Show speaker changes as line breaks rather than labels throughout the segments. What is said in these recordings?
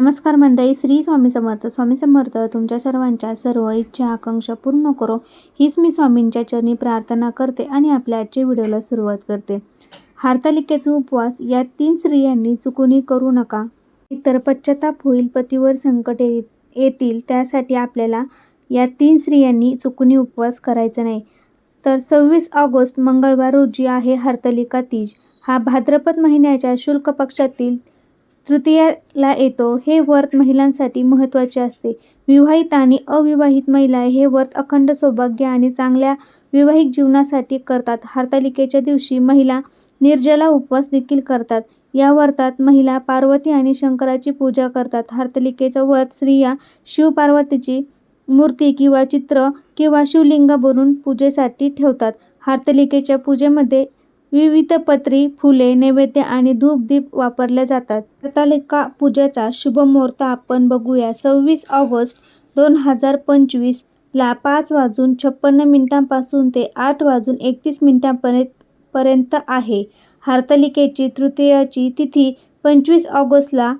नमस्कार मंडळी श्री स्वामी समर्थ. स्वामी समर्थ तुमच्या सर्वांच्या सर्व इच्छा आकांक्षा पूर्ण करो. हीच मी स्वामींच्या चरणी प्रार्थना करते आणि आपल्या आजच्या व्हिडिओला सुरुवात करते. हारतालिकेचा उपवास या तीन स्त्रियांनी चुकूनही करू नका. इतर पश्चाताप होईल पतीवर संकट ये- येतील त्यासाठी आपल्याला या तीन स्त्रियांनी चुकूनही उपवास करायचा नाही. तर सव्वीस ऑगस्ट मंगळवार रोजी आहे हरतालिका तीज. हा भाद्रपद महिन्याच्या शुल्क पक्षातील तृतीयाला येतो हे व्रत महिलांसाठी महत्त्वाचे असते. विवाहित आणि अविवाहित महिला हे व्रत अखंड सौभाग्य आणि चांगल्या वैवाहिक जीवनासाठी करतात. हरतालिकेच्या दिवशी महिला निर्जला उपवास देखील करतात. या व्रतात महिला पार्वती आणि शंकराची पूजा करतात. हरतालिकेचं व्रत स्त्रिया शिवपार्वतीची मूर्ती किंवा चित्र किंवा शिवलिंग बनवून पूजेसाठी ठेवतात. हरतालिकेच्या पूजेमध्ये विविध पत्री फुले नैवेद्य आणि धूपदीप वापरल्या जातात. हरतालिका पूजेचा शुभ मुहूर्त आपण बघूया. सव्वीस ऑगस्ट दोन हजार पंचवीस ला पाच वाजून छप्पन्न मिनिटांपासून ते आठ वाजून एकतीस मिनिटांपर्यंत पर्यंत आहे. हरतालिकेची तृतीयाची तिथी पंचवीस ऑगस्टला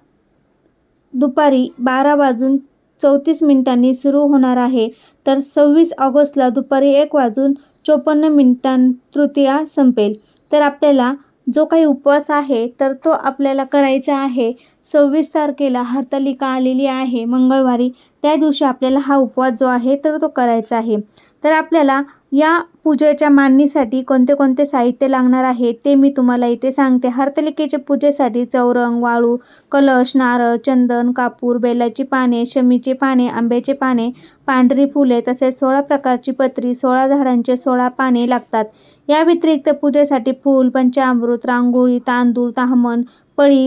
दुपारी बारा वाजून चौतीस मिनिटांनी सुरू होणार आहे. तर सव्वीस ऑगस्टला दुपारी एक वाजून चोपन्न मिनिटां तृतीया संपेल. तर आपल्याला जो काही उपवास आहे तर तो आपल्याला करायचा आहे. सव्वीस तारखेला हरतालिका आलेली आहे मंगळवारी. त्या दिवशी आपल्याला हा उपवास जो आहे तर तो करायचा आहे. तर आपल्याला या पूजेच्या मांडणीसाठी कोणते कोणते साहित्य लागणार आहे ते मी तुम्हाला इथे सांगते. हरतालिकेच्या पूजेसाठी चौरंग वाळू कलश नारळ चंदन कापूर बेलाची पाने शमीचे पाने आंब्याचे पाने पांढरी फुले तसेच सोळा प्रकारची पत्री सोळा झाडांचे सोळा पाने लागतात. या व्यतिरिक्त पूजेसाठी फूल पंचामृत रांगोळी तांदूळ ताहमण पळी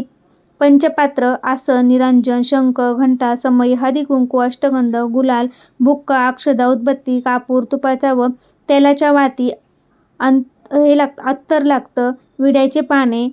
पंचपात्र आसन निरंजन शंख घंटा समयी हळदी कुंकू अष्टगंध गुलाल बुक्का अक्षदा उदबत्ती कापूर तुपाचा व तेलाच्या वाती अंत हे लाग अत्तर लागतं. विड्याचे पाने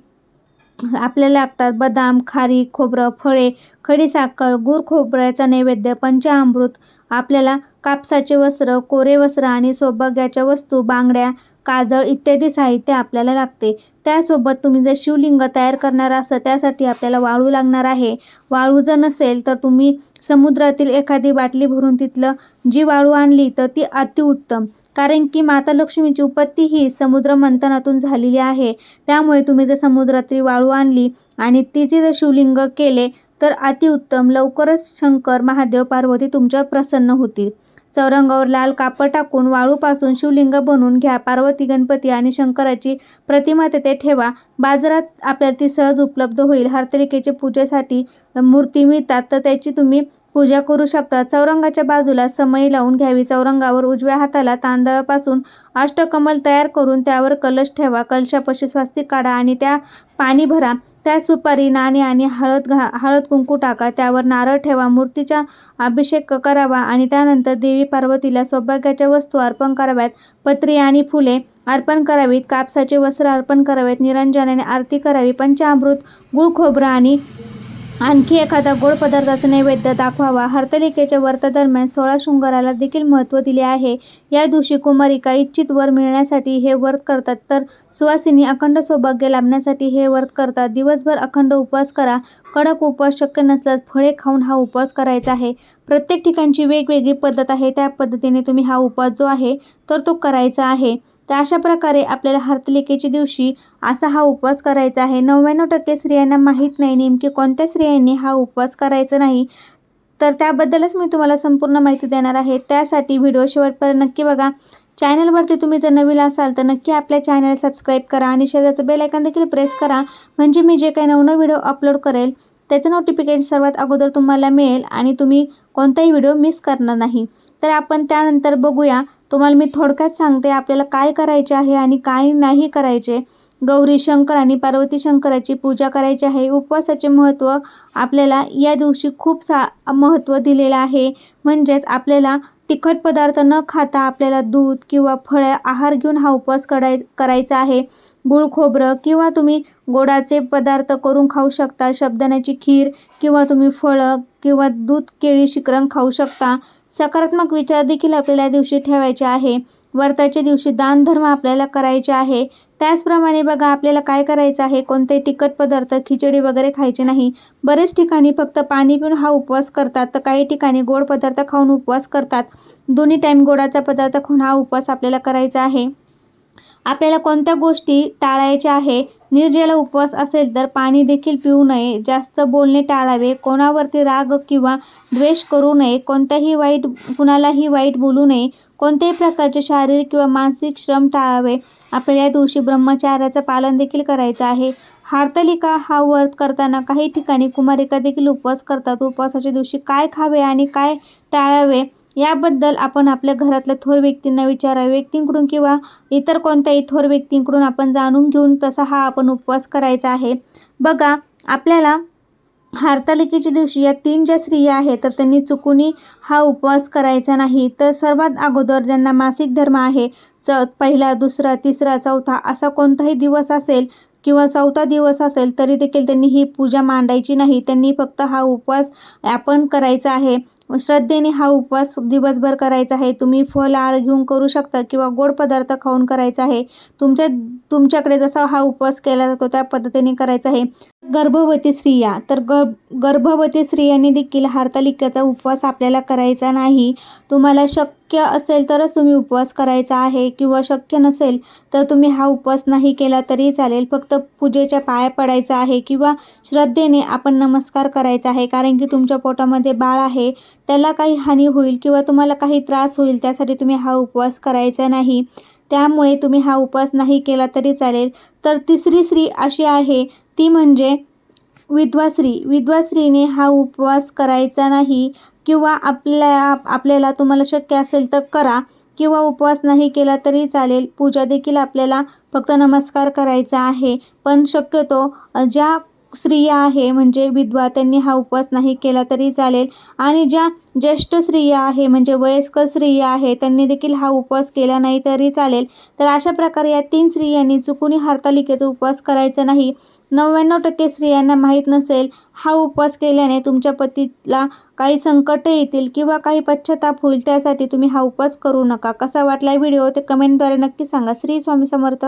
आपल्याला लागतात. बदाम खारी खोबरं फळे खडीसाखर गूळ खोबऱ्याचा नैवेद्य पंचामृत आपल्याला कापसाचे वस्त्र कोरे वस्त्र आणि सौभाग्याच्या वस्तू बांगड्या काजळ इत्यादी साहित्य आपल्याला लागते. त्यासोबत तुम्ही जर शिवलिंग तयार करणार असाल त्यासाठी आपल्याला वाळू लागणार आहे. वाळू जर नसेल तर तुम्ही समुद्रातील एखादी बाटली भरून तिथलं जी वाळू आणली तर ती अतिउत्तम. कारण की माता लक्ष्मीची उत्पत्ती ही समुद्र मंथनातून झालेली आहे. त्यामुळे तुम्ही जर समुद्रातील वाळू आणली आणि तिचे जर शिवलिंग केले तर अतिउत्तम. लवकरच शंकर महादेव पार्वती तुमच्यावर प्रसन्न होतील. चौरंगावर लाल कापड टाकून वाळूपासून शिवलिंग बनवून घ्या. पार्वती गणपती आणि शंकराची प्रतिमा तेथे ठेवा. बाजारात आपल्याला ती सहज उपलब्ध होईल. हरतालिकेच्या पूजेसाठी मूर्ती मिळतात तर त्याची तुम्ही पूजा करू शकता. चौरंगाच्या बाजूला समई लावून घ्यावी. चौरंगावर उजव्या हाताला तांदळापासून अष्टकमल तयार करून त्यावर कलश ठेवा. कलशापाशी स्वास्तिक काढा आणि त्या पाणी भरा. त्यात सुपारी नाणे आणि हळद घा हळद कुंकू टाका. त्यावर नारळ ठेवा. मूर्तीचा अभिषेक करावा आणि त्यानंतर देवी पार्वतीला सौभाग्याच्या वस्तू अर्पण कराव्यात. पत्री आणि फुले अर्पण करावीत. कापसाचे वस्त्र अर्पण करावेत. निरंजनाने आरती करावी. पंचामृत गुळ खोबरं आणि आणखी एखादा गोड पदार्थाचा नैवेद्य दाखवावा. हर्तलिकेच्या व्रतादरम्यान सोळा शृंगाराला देखील महत्त्व दिले आहे. या दिवशी कुमारिका इच्छित वर मिळण्यासाठी हे व्रत करतात. तर सुवासिनी अखंड सौभाग्य लाभण्यासाठी हे व्रत करतात. दिवसभर अखंड उपवास करा. कडक उपवास शक्य नसल्यास फळे खाऊन हा उपवास करायचा आहे. प्रत्येक ठिकाणची वेगवेगळी पद्धत आहे. त्या पद्धतीने तुम्ही हा उपवास जो आहे तर तो करायचा आहे. तर अशा प्रकारे आपल्याला हरतालिकेच्या दिवशी असा हा उपवास करायचा आहे. नव्याण्णव टक्के स्त्रियांना माहीत नाही नेमकी कोणत्या स्त्रियांनी हा उपवास करायचा नाही. तर त्याबद्दलच मी तुम्हाला संपूर्ण माहिती देणार आहे. त्यासाठी व्हिडिओ शेवटपर्यंत नक्की बघा. चॅनलवरती तुम्ही जर नवीन असाल तर नक्की आपल्या चॅनल सबस्क्राईब करा आणि शेजारचं बेल आयकॉन देखील प्रेस करा. म्हणजे मी जे काही नवनव व्हिडिओ अपलोड करेल त्याचं नोटिफिकेशन सर्वात अगोदर तुम्हाला मिळेल आणि तुम्ही कोणताही व्हिडिओ मिस करणार नाही. तर आपण त्यानंतर बघूया तुम्हाला मी थोडक्यात सांगते आपल्याला काय करायचे आहे आणि काय नाही करायचे. गौरी शंकर आणि पार्वती शंकराची पूजा करायची आहे. उपवासाचे महत्त्व आपल्याला या दिवशी खूप सा महत्त्व दिलेलं आहे. म्हणजेच आपल्याला तिखट पदार्थ न खाता आपल्याला दूध किंवा फळं आहार घेऊन हा उपवास कराय करायचा आहे. गुळ खोबरं किंवा तुम्ही गोडाचे पदार्थ करून खाऊ शकता. शब्दाण्याची खीर किंवा तुम्ही फळं किंवा दूध केळी शिकरण खाऊ शकता. सकारात्मक विचार देखील आपल्याला या दिवशी ठेवायचे आहे. व्रताच्या दिवशी दानधर्म आपल्याला करायचे आहे. त्याचप्रमाणे बघा आपल्याला काय करायचं आहे? कोणतेही तिखट पदार्थ खिचडी वगैरे खायचे नाही. बरेच ठिकाणी फक्त पाणी पिऊन हा उपवास करतात तर काही ठिकाणी गोड पदार्थ खाऊन उपवास करतात. दोन्ही टाईम गोडाचा पदार्थ खाऊन हा उपवास आपल्याला करायचा आहे. आपल्याला कोणत्या गोष्टी टाळायच्या आहे? निर्जला उपवास असेल तर पाणी देखील पिऊ नये. जास्त बोलणे टाळावे. कोणावरती राग किंवा द्वेष करू नये. कोणत्याही वाईट कुणालाही वाईट बोलू नये. कोणत्याही प्रकारचे शारीरिक किंवा मानसिक श्रम टाळावे. आपल्याला या दिवशी ब्रह्मचार्याचं पालन देखील करायचं आहे. हार्तलिका हा व्रत करताना काही ठिकाणी कुमारिका देखील उपवास करतात. उपवासाच्या दिवशी काय खावे आणि काय टाळावे? याबद्दल आपण आपल्या घरातल्या थोर व्यक्तींना विचारावे व्यक्तींकडून किंवा इतर कोणत्याही थोर व्यक्तींकडून आपण जाणून घेऊन तसा हा आपण उपवास करायचा आहे. बघा आपल्याला हार्तालिकेच्या दिवशी या तीन ज्या स्त्रिया आहेत तर त्यांनी चुकूनही हा उपवास करायचा नाही. तर सर्वात अगोदर ज्यांना मासिक धर्म आहे च पहिला दुसरा तिसरा चौथा असा कोणताही दिवस असेल किंवा चौथा दिवस असेल तरी देखील त्यांनी ही पूजा मांडायची नाही. त्यांनी फक्त हा उपवास आपण करायचा आहे. श्रद्धेने हा उपवास दिवसभर करायचा आहे. तुम्ही फळ आहार घेऊन करू शकता किंवा गोड पदार्थ खाऊन करायचा आहे. तुमच्या तुमच्याकडे जसा हा उपवास केला जातो त्या पद्धतीने करायचा आहे. गर्भवती स्त्रिया. तर गर्भ गर्भवती स्त्रियांनी देखील हरतालिकेचा उपवास आपल्याला करायचा नाही. तुम्हाला शक्य असेल तरच तुम्ही उपवास करायचा आहे किंवा शक्य नसेल तर तुम्ही हा उपवास नाही केला तरी चालेल. फक्त पूजेच्या पाया पडायचा आहे किंवा श्रद्धेने आपण नमस्कार करायचा आहे. कारण की तुमच्या पोटामध्ये बाळ आहे त्याला काही हानी होईल किंवा तुम्हाला काही त्रास होईल त्यासाठी तुम्ही हा उपवास करायचा नाही. त्यामुळे तुम्ही हा उपवास नाही केला तरी चालेल. तर तिसरी स्त्री अशी आहे ती म्हणजे विधवा स्त्री विधवा स्त्रीने हा उपवास करायचा नाही किंवा आपल्या आपल्याला तुम्हाला शक्य असेल तर करा किंवा उपवास नाही केला तरी चालेल. पूजा देखील आपल्याला फक्त नमस्कार करायचा आहे. पण शक्यतो ज्या स्त्रिया आहे म्हणजे विधवा त्यांनी हा उपवास नाही केला तरी चालेल. आणि ज्या ज्येष्ठ स्त्रिया आहे म्हणजे वयस्कर स्त्रिया आहे त्यांनी देखील हा उपवास केला नाही तरी चालेल. तर अशा प्रकारे या तीन स्त्रियांनी चुकूनही हरतालिकेचा उपवास करायचा नाही. नव्याण्णव टक्के स्त्रियांना माहीत नसेल हा उपवास केल्याने तुमच्या पतीला काही संकट येतील किंवा काही पश्चाताप होईल त्यासाठी तुम्ही हा उपवास करू नका. कसा वाटला व्हिडिओ? ते कमेंटद्वारे नक्की सांगा. श्री स्वामी समर्थ.